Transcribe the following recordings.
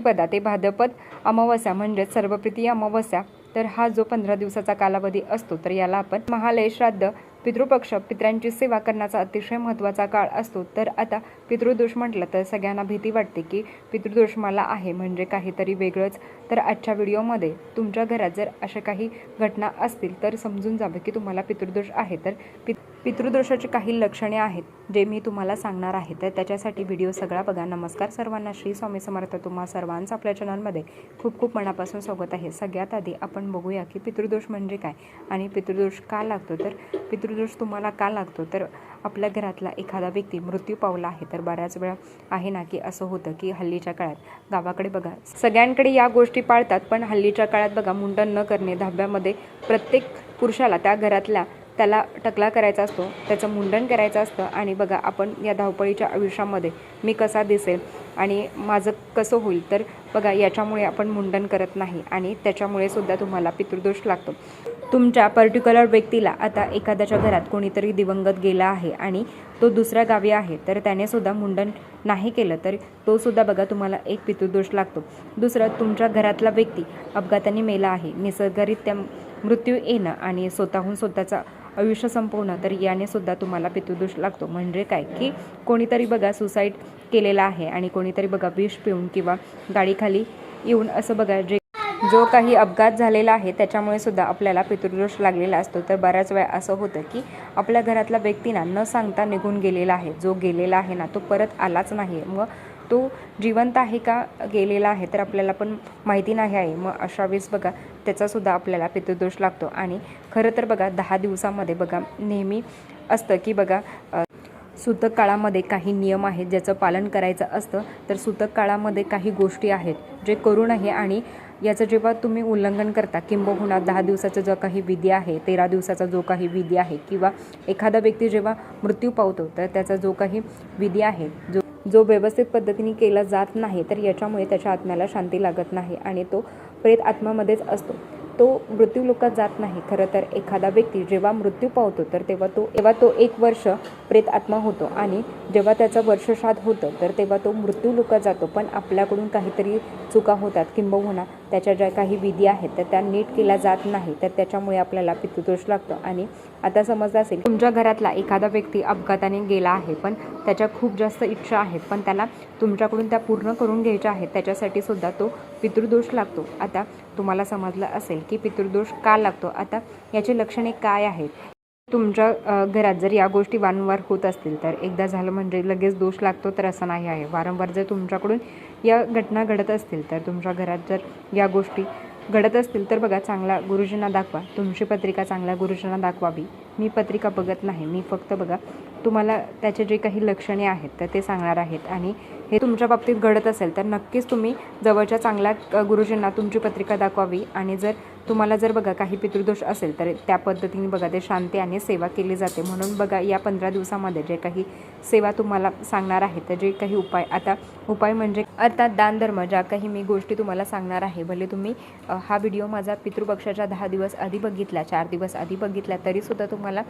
प्रतिपदा ते भाद्रपद अमावस्या म्हणजेच सर्वप्रिती अमावस्या. तर हा जो पंधरा दिवसाचा कालावधी असतो तर याला आपण महालय श्राद्ध पितृपक्ष पितरांची सेवा करण्याचा अतिशय महत्त्वाचा काळ असतो. तर आता पितृदोष म्हटलं तर सगळ्यांना भीती वाटते की पितृदोष मला आहे म्हणजे काहीतरी वेगळंच. तर आजच्या व्हिडिओमध्ये तुमच्या घरात जर अशा काही घटना असतील तर समजून जावं की तुम्हाला पितृदोष आहे. तर पित पितृदोषाची काही लक्षणे आहेत जे मी तुम्हाला सांगणार आहे. तर त्याच्यासाठी व्हिडिओ सगळा बघा. नमस्कार सर्वांना. श्री स्वामी समर्थ. तुम्हा सर्वांचं आपल्या चॅनलमध्ये खूप खूप मनापासून स्वागत आहे. सगळ्यात आधी आपण बघूया की पितृदोष म्हणजे काय आणि पितृदोष का लागतो? तर पितृदोष तुम्हाला का लागतो तर आपल्या घरातला एखादा व्यक्ती मृत्यू पावला आहे तर बऱ्याच वेळा आहे ना की असं होतं की हल्लीच्या काळात गावाकडे बघा सगळ्यांकडे या गोष्टी पाळतात पण हल्लीच्या काळात बघा मुंडन न करणे दहाव्यामध्ये प्रत्येक पुरुषाला त्या घरातल्या त्याला टकला करायचा असतो त्याचं मुंडन करायचं असतं आणि बघा आपण या धावपळीच्या आयुष्यामध्ये मी कसा दिसेल आणि माझं कसं होईल तर बघा याच्यामुळे आपण मुंडन करत नाही आणि त्याच्यामुळे सुद्धा तुम्हाला पितृदोष लागतो. तुमच्या पर्टिक्युलर व्यक्तीला आता एखाद्याच्या घरात कोणीतरी दिवंगत गेला आहे आणि तो दुसऱ्या गावी आहे तर त्याने सुद्धा मुंडन नाही केलं तर तो सुद्धा बघा तुम्हाला एक पितृदोष लागतो. दुसरं तुमच्या घरातला व्यक्ती अपघाताने मेला आहे निसर्गरित्या मृत्यू येणं आणि स्वतःहून स्वतःचा आयुष्य संपवणं तर याने सुद्धा तुम्हाला पितृदोष लागतो. म्हणजे काय? की कोणीतरी बघा सुसाईड केलेला आहे आणि कोणीतरी बघा विष पिऊन किंवा गाडीखाली येऊन असं बघा जे जो काही अपघात झालेला आहे त्याच्यामुळे सुद्धा आपल्याला पितृदोष लागलेला असतो. तर बऱ्याच वेळा असं होतं की आपल्या घरातला व्यक्तींना न सांगता निघून गेलेला आहे. जो गेलेला आहे ना तो परत आलाच नाही मग तो जिवंत आहे का गेलेला आहे तर आपल्याला पण माहिती नाही आहे. मग अशा वेळेस बघा त्याचासुद्धा आपल्याला पितृदोष लागतो. आणि खरं तर बघा दहा दिवसामध्ये बघा नेहमी असतं की बघा सुतक सूतक काळामध्ये काही नियम आहेत ज्याचं पालन करायचं असतं. तर सूतक काळामध्ये काही गोष्टी आहेत जे करू नये आणि याचं जेव्हा तुम्ही उल्लंघन करता किंबहुना दहा दिवसाचा जो काही विधी आहे तेरा दिवसाचा जो काही विधी आहे किंवा एखादा व्यक्ती जेव्हा मृत्यू पावतो तर त्याचा जो काही विधी आहे जो जो व्यवस्थित पद्धतीने केला जात नाही तर याच्यामुळे त्याच्या आत्म्याला शांती लागत नाही आणि तो प्रेत आत्म्यामध्येच असतो. तो मृत्यू लोकात जात नाही. खरं तर एखादा व्यक्ती जेव्हा मृत्यू पावतो तर तेव्हा तो तेव्हा तो एक वर्ष प्रेत आत्मा होतो आणि जेव्हा त्याचं वर्षश्राद्ध होतं तर तेव्हा तो मृत्यूलोकात जातो. पण आपल्याकडून काहीतरी चुका होतात किंबहुना त्याच्या ज्या काही विधी आहेत तर त्या नीट केल्या जात नाही तर त्याच्यामुळे आपल्याला पितृदोष लागतो. आणि आता समजलं असेल तुमच्या घरातला एखादा व्यक्ती अपघाताने गेला आहे पण त्याच्या खूप जास्त इच्छा आहेत पण त्याला तुमच्याकडून त्या पूर्ण करून घ्यायच्या आहेत त्याच्यासाठी सुद्धा तो पितृदोष लागतो. आता तुम्हाला समजलं असेल की पितृदोष का लागतो? आता याची लक्षणे काय आहेत? तुमच्या घरात जर या गोष्टी वारंवार होत असतील तर एकदा झालं म्हणजे लगेच दोष लागतो तर असं नाही आहे. वारंवार जर तुमच्याकडून या घटना घडत असतील तर तुमच्या घरात जर या गोष्टी घडत असतील तर बघा चांगला गुरुजींना दाखवा. तुमची पत्रिका चांगल्या गुरुजींना दाखवावी. मी पत्रिका बघत नाही. मी फक्त बघा तुम्हाला त्याचे जे काही लक्षणे आहेत तर ते सांगणार आहेत. आणि हे तुमच्या बाबतीत घडत असेल तर नक्कीच तुम्ही जवळच्या चांगल्या गुरुजींना तुमची पत्रिका दाखवावी. आणि जर तुम्हाला जर बघा काही पितृदोष असेल तर त्या पद्धतीने बघा ते शांती आणि सेवा केली जाते. म्हणून बघा या पंधरा दिवसामध्ये जे काही सेवा तुम्हाला सांगणार आहे तर जे काही उपाय आता उपाय म्हणजे अर्थात दानधर्म ज्या काही मी गोष्टी तुम्हाला सांगणार आहे भले तुम्ही हा व्हिडिओ माझा पितृपक्षाच्या दहा दिवस आधी बघितला चार दिवस आधी बघितला तरीसुद्धा तुम्हाला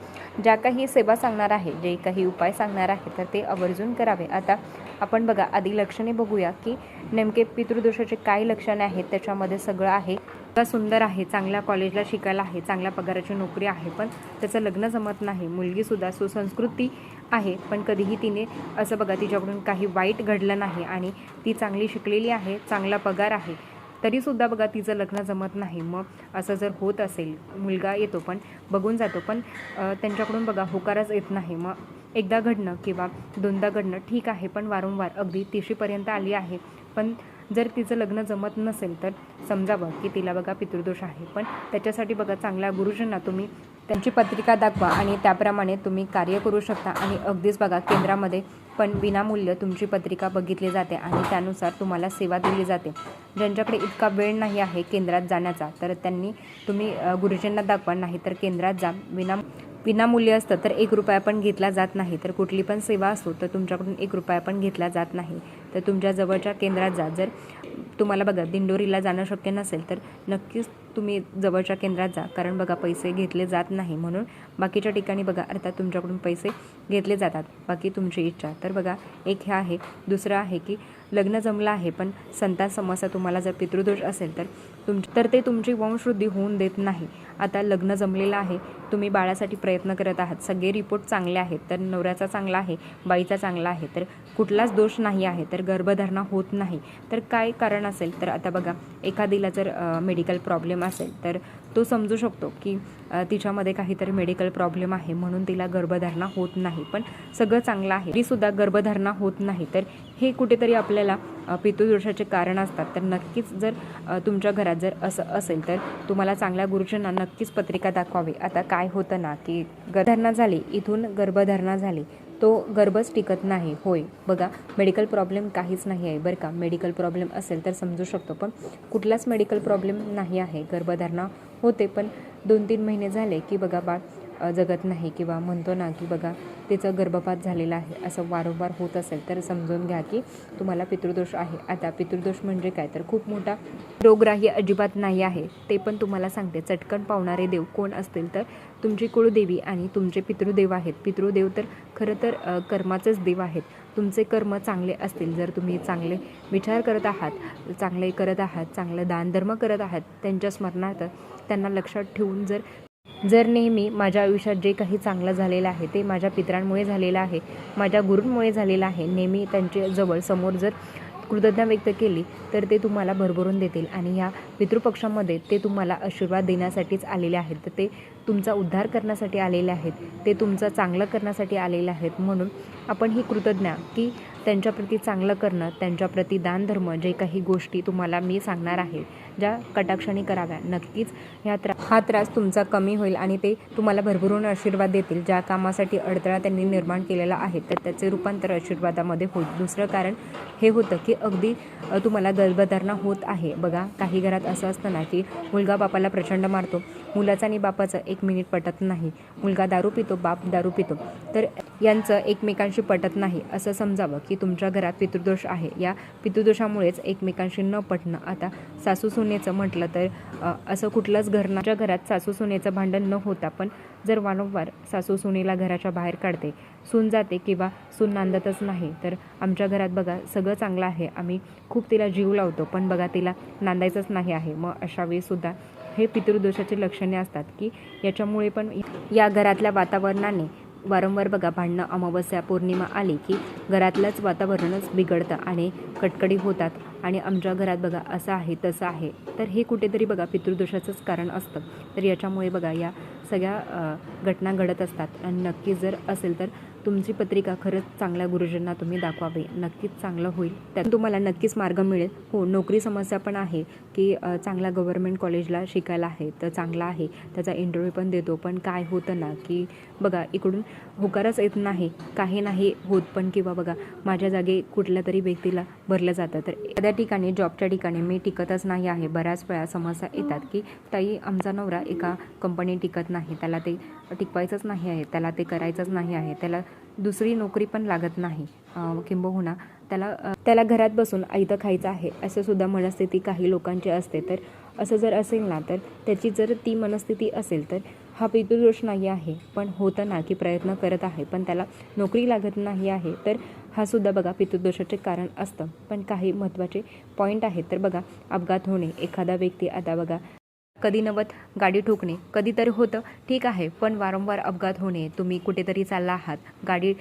ज्या काही सेवा सांगणार आहे जे काही उपाय सांगणार आहे तर ते आवर्जून करावे. आता आपण बघा आधी लक्षणे बघूया की नेमके पितृदोषाचे काय लक्षणे आहेत त्याच्यामध्ये सगळं आहे. का सुंदर आहे चांगल्या कॉलेजला शिकायला आहे चांगल्या पगाराची नोकरी आहे पण त्याचं लग्न जमत नाही. मुलगीसुद्धा सुसंस्कृती आहे पण कधीही तिने असं बघा तिच्याकडून काही वाईट घडलं नाही आणि ती चांगली शिकलेली आहे चांगला पगार आहे. तरीसुद्धा बघा तिचं लग्न जमत नाही. मग असं जर होत असेल मुलगा येतो पण बघून जातो पण त्यांच्याकडून बघा होकारच येत नाही. मग एकदा घडणं किंवा दोनदा घडणं ठीक आहे पण वारंवार अगदी तिशीपर्यंत आली आहे. पण जर तिचं लग्न जमत नसेल तर समजावं की तिला बघा पितृदोष आहे. पण त्याच्यासाठी बघा चांगल्या गुरुजींना तुम्ही त्यांची पत्रिका दाखवा आणि त्याप्रमाणे तुम्ही कार्य करू शकता आणि अगदीच बघा केंद्रामध्ये पण विनामूल्य तुमची पत्रिका बघितली जाते आणि त्यानुसार तुम्हाला सेवा दिली जाते. ज्यांच्याकडे इतका वेळ नाही आहे केंद्रात जाण्याचा तर त्यांनी तुम्ही गुरुजींना दाखवा नाही तर केंद्रात जा. विना विनामूल्य असतं तर एक रुपया पण घेतला जात नाही. तर कुठली पण सेवा असो तर तुमच्याकडून एक रुपया पण घेतला जात नाही. तर तुमच्या जवळच्या केंद्रात जा. जर तुम्हाला बघा दिंडोरीला जाणं शक्य नसेल तर नक्कीच तुम्ही जवळच्या केंद्रात जा. कारण बघा पैसे घेतले जात नाही म्हणून बाकीच्या ठिकाणी बघा अर्थात तुमच्याकडून पैसे घेतले जातात. बाकी तुमची इच्छा. तर बघा एक हे आहे. दुसरं आहे की लग्न जमलं आहे पण संतान समस्या तुम्हाला जर पितृदोष असेल तर तुम तर ते तुमची वंशवृद्धी होऊन देत नाही. आता लग्न जमलेलं आहे तुम्ही बाळासाठी प्रयत्न करत आहात. सगळे रिपोर्ट चांगले आहेत तर नवऱ्याचा चांगला आहे बाईचा चांगला आहे तर कुठलाच दोष नाही आहे तर गर्भधारणा होत नाही. तर काय कारण असेल? तर आता बघा एखादीला जर मेडिकल प्रॉब्लेम असेल तर तो समजू शकतो की तिच्यामध्ये काहीतरी मेडिकल प्रॉब्लेम आहे म्हणून तिला गर्भधारणा होत नाही. पण सगळं चांगलं आहे. तरीसुद्धा गर्भधारणा होत नाही. तर हे कुठेतरी आपल्याला पितृदोषाचे कारण असतात. तर नक्कीच जर तुमच्या घरात जर असं असेल तर तुम्हाला चांगल्या गुरुजींना नक्कीच पत्रिका दाखवावी. आता काय होतं ना की गर्भधारणा झाली इथून गर्भधारणा झाली तो गर्भच टिकत नाही. होय बघा मेडिकल प्रॉब्लेम काहीच नाही आहे बरं का. मेडिकल प्रॉब्लेम असेल तर समजू शकतो पण कुठलाच मेडिकल प्रॉब्लेम नाही आहे. गर्भधारणा होते पण दोन तीन महिने झाले की बघा बाळ जगत नाही किंवा म्हणतो ना की बघा तिचं गर्भपात झालेला आहे असं वारंवार होत असेल तर समजून घ्या की तुम्हाला पितृदोष आहे. आता पितृदोष म्हणजे काय? तर खूप मोठा रोगराही अजिबात नाही आहे. ते पण तुम्हाला सांगते. चटकन पावणारे देव कोण असतील तर तुमची कुळदेवी आणि तुमचे पितृदेव आहेत. पितृदेव तर खरं तर कर्माचेच देव आहेत. तुमचे कर्म चांगले असतील. जर तुम्ही चांगले विचार करत आहात चांगले करत आहात चांगलं दानधर्म करत आहात त्यांच्या स्मरणार्थ त्यांना लक्षात ठेवून जर जर नेहमी माझ्या आयुष्यात जे काही चांगलं झालेलं आहे ते माझ्या पित्रांमुळे झालेलं आहे माझ्या गुरूंमुळे झालेलं आहे नेहमी त्यांच्या जवळ समोर जर कृतज्ञता व्यक्त केली तर ते तुम्हाला भरभरून देतील आणि ह्या पितृपक्षामध्ये ते तुम्हाला आशीर्वाद देण्यासाठीच आलेले आहेत. तर ते तुमचा उद्धार करण्यासाठी आलेले आहेत ते तुमचं चांगलं करण्यासाठी आलेले आहेत. म्हणून आपण ही कृतज्ञा की त्यांच्याप्रती चांगलं करणं त्यांच्याप्रती दानधर्म जे काही गोष्टी तुम्हाला मी सांगणार आहे ज्या कटाक्षाने कराव्या. नक्कीच ह्या त्रा हा त्रास तुमचा कमी होईल आणि ते तुम्हाला भरभरून आशीर्वाद देतील. ज्या कामासाठी अडथळा त्यांनी निर्माण केलेला आहे तर त्याचे रूपांतर आशीर्वादामध्ये होईल. दुसरं कारण हे होतं की अगदी तुम्हाला गर्भधारणा होत आहे. बघा काही घरात असं असतं ना की मुलगा बापाला प्रचंड मारतो. मुलाचं आणि बापाचं एक मिनिट पटत नाही. मुलगा दारू पितो बाप दारू पितो. तर यांचं एकमेकांशी पटत नाही. असं समजावं की तुमच्या घरात पितृदोष आहे. या पितृदोषामुळेच एकमेकांशी न पटणं. आता सासू सुनेचं म्हटलं तर असं कुठलंच घर घरात सासू सुनेचं भांडण न होता पण जर वारंवार सासू सुनेला घराच्या बाहेर काढते सून जाते किंवा सून नांदतच नाही तर आमच्या घरात बघा सगळं चांगलं आहे. आम्ही खूप तिला जीव लावतो पण बघा तिला नांदायचंच नाही आहे. मग अशा वेळीसुद्धा हे पितृदोषाचे लक्षणे असतात की याच्यामुळे पण या घरातल्या वातावरणाने वारंवार बघा भांडणं अमावस्या पौर्णिमा आली की घरातलंच वातावरणच बिघडतं आणि कटकडी होतात. आणि आमच्या घरात बघा असं आहे तसं आहे. तर हे कुठेतरी बघा पितृदोषाचंच कारण असतं. तर याच्यामुळे बघा या सगळ्या घटना घडत असतात. आणि नक्की जर असेल तर तुमची पत्रिका खरंच चांगल्या गुरुजींना तुम्ही दाखवावी. नक्कीच चांगलं होईल. त्यात तुम्हाला नक्कीच मार्ग मिळेल. हो नोकरी समस्या पण आहे की चांगल्या गव्हर्मेंट कॉलेजला शिकायला आहे तर चांगला आहे. त्याचा इंटरव्ह्यू पण देतो. पण काय होतं ना की बघा इकडून होकारच येत नाही. काही नाही होत पण किंवा बघा माझ्या जागी कुठल्या तरी व्यक्तीला भरलं जातं. तर एखाद्या ठिकाणी जॉबच्या ठिकाणी मी टिकतच नाही आहे. बऱ्याच वेळा समस्या येतात की ताई आमचा नवरा एका कंपनीत टिकत नाही. त्याला ते टिकवायचंच नाही आहे. त्याला ते करायचंच नाही आहे. त्याला दुसरी नोकरी पण लागत नाही किंबहुना. त्याला त्याला घरात बसून आयतं खायचं आहे असं सुद्धा मनस्थिती काही लोकांची असते. तर असं जर असेल ना तर त्याची जर ती मनस्थिती असेल तर हा पितृदोष नाही आहे. पण होतं ना की प्रयत्न करत आहे. पण त्याला नोकरी लागत नाही आहे तर हा सुद्धा बघा पितृदोषाचे कारण असतं. पण काही महत्त्वाचे पॉईंट आहेत. तर बघा अपघात होणे एखादा व्यक्ती आता बघा कधी नवत गाडी ठोकणे कधीतरी होतं ठीक आहे पण वारंवार अपघात होणे तुम्ही कुठेतरी चालला आहात गाडी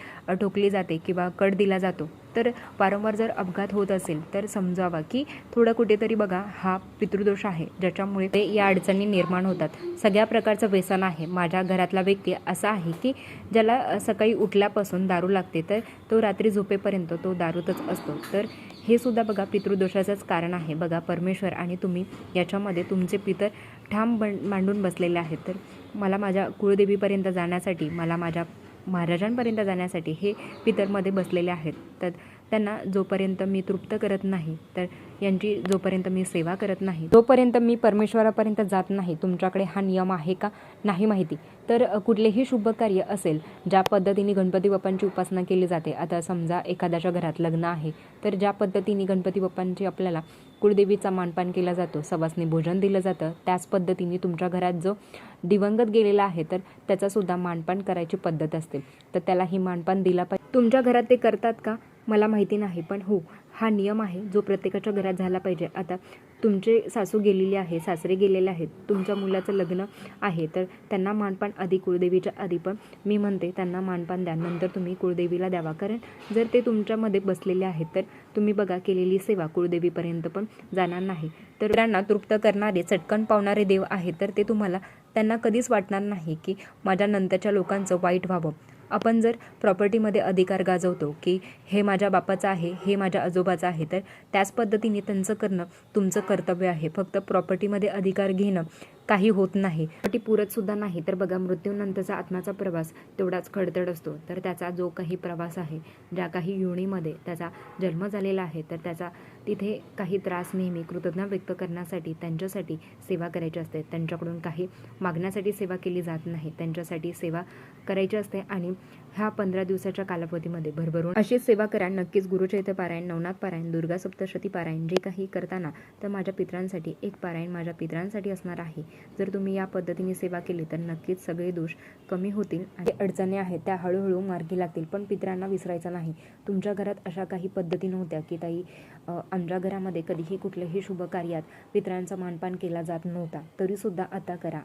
ठोकली जाते किंवा कट दिला जातो. तर वारंवार जर अपघात होत असेल तर समजावा की थोडं कुठेतरी बघा हा पितृदोष आहे ज्याच्यामुळे ते या अडचणी निर्माण होतात. सगळ्या प्रकारचं व्यसन आहे. माझ्या घरातला व्यक्ती असा आहे की ज्याला सकाळी उठल्यापासून दारू लागते तर तो रात्री झोपेपर्यंत तो दारूतच असतो. तर हे सुद्धा बघा पितृदोषाचंच कारण आहे. बघा परमेश्वर आणि तुम्ही याच्यामध्ये तुमचे पितर ठाम बन मांडून बसलेले आहेत. तर मला माझ्या कुळदेवीपर्यंत जाण्यासाठी मला माझ्या महाराजांपर्यंत जाण्यासाठी हे पितरमध्ये बसलेले आहेत. तर त्यांना जोपर्यंत मी तृप्त करत नाही तर यांची जोपर्यंत मी सेवा करत नाही जोपर्यंत मी परमेश्वरापर्यंत जात नाही. तुमच्याकडे हा नियम आहे का? नाही माहिती. तर कुठलेही शुभ कार्य असेल ज्या पद्धतीने गणपती बाप्पांची उपासना केली जाते आता समजा एखाद्याच्या घरात लग्न आहे तर ज्या पद्धतीने गणपती बाप्पांची आपल्याला कुळदेवीचा मानपान केला जातो सवासनी भोजन दिलं जातं त्याच पद्धतीने तुमच्या घरात जो दिवंगत गेलेला आहे तर त्याचा सुद्धा मानपान करायची पद्धत असते. तर त्याला ही मानपान दिला पाहिजे. तुमच्या घरात ते करतात का? मला माहिती नाही पण हो हा नियम आहे जो प्रत्येकाच्या घरात झाला पाहिजे. आता तुमचे सासू गेलेले आहे सासरे गेलेले आहेत तुमच्या मुलाचं लग्न आहे तर त्यांना मानपान आधी कुळदेवीच्या आधी पण मी म्हणते त्यांना मानपान द्या नंतर तुम्ही कुळदेवीला द्यावा. कारण जर ते तुमच्यामध्ये बसलेले आहेत तर तुम्ही बघा केलेली सेवा कुळदेवीपर्यंत पण जाणार नाही. तर त्यांना तृप्त करणारे चटकन पावणारे देव आहेत तर ते तुम्हाला त्यांना कधीच वाटणार नाही की माझ्या नंतरच्या लोकांचं वाईट व्हावं. आपण जर प्रॉपर्टीमध्ये अधिकार गाजवतो की हे माझ्या बापाचं आहे हे माझ्या आजोबाचं आहे तर त्याच पद्धतीने त्यांचं करणं तुमचं कर्तव्य आहे. फक्त प्रॉपर्टीमध्ये अधिकार घेणं काही होत नाही. ती पुरत सुद्धा नाही. तर बघा मृत्यूनंतरचा आत्म्याचा प्रवास तेवढाच खडतड असतो. तर त्याचा जो काही प्रवास आहे ज्या काही योनीमध्ये त्याचा जन्म झालेला आहे तर त्याचा तिथे काही त्रास नेहमी कृतज्ञता व्यक्त करण्यासाठी त्यांच्यासाठी सेवा करायची असते. त्यांच्याकडून काही मागण्यासाठी सेवा केली जात नाही. त्यांच्यासाठी सेवा करायची असते आणि ह्या पंधरा दिवसाच्या कालावधीमध्ये भरभरून अशीच सेवा करा. नक्कीच गुरुचैत्य पारायण नवनाथ पारायण दुर्गा सप्तशती पारायण जे काही करताना तर माझ्या पित्रांसाठी एक पारायण माझ्या पित्रांसाठी असणार आहे. जर तुम्ही या पद्धतीने सेवा केली तर नक्कीच सगळे दोष कमी होतील आणि अडचणी आहेत त्या हळूहळू मार्गी लागतील. पण पित्रांना विसरायचं नाही. तुमच्या घरात अशा काही पद्धती नव्हत्या की ताई आमच्या घरामध्ये कधीही कुठल्याही शुभ कार्यात पित्रांचा मानपान केला जात नव्हता. तरीसुद्धा आता करा.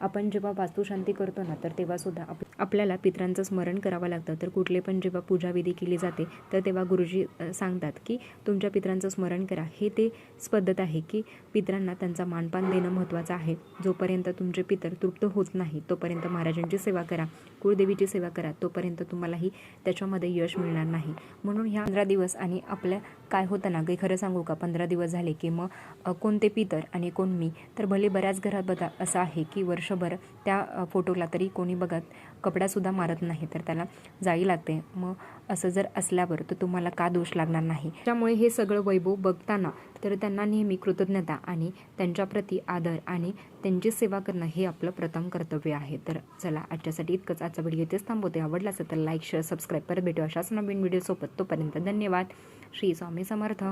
आपण जेव्हा वास्तुशांती करतो ना तर तेव्हा सुद्धा आप आपल्याला पित्रांचं स्मरण करावं लागतं. तर कुठले पण जेव्हा पूजाविधी केली जाते तर तेव्हा गुरुजी सांगतात की तुमच्या पित्रांचं स्मरण करा. हे तेच पद्धत आहे की पित्रांना त्यांचा मानपान देणं महत्त्वाचं आहे. जोपर्यंत तुमचे पितर तृप्त होत नाही तोपर्यंत महाराजांची सेवा करा. कुळदेवीची सेवा करा तोपर्यंत तुम्हालाही त्याच्यामध्ये यश मिळणार नाही. म्हणून ह्या पंधरा दिवस आणि आपल्या काय होतं ना काही खरं सांगू का? पंधरा दिवस झाले की मग कोण कोणते पितर आणि कोण मी तर भले बऱ्याच घरात बघा असं आहे की वर्षभर त्या फोटोला तरी कोणी बघत कपडासुद्धा मारत नाही तर त्याला जाई लागते. मग असं जर असल्यावर तर तुम्हाला का दोष लागणार नाही? त्यामुळे हे सगळं वैभव बघताना तर त्यांना नेहमी कृतज्ञता आणि त्यांच्याप्रती आदर आणि त्यांची सेवा करणं हे आपलं प्रथम कर्तव्य आहे. तर चला आजच्यासाठी इतकंच. आजचा व्हिडिओ इथेच थांबवते. आवडला असेल तर लाईक शेअर सबस्क्राईब परत भेटू अशाच नवीन व्हिडिओसोबत. तोपर्यंत धन्यवाद. श्री स्वामी समर्थ.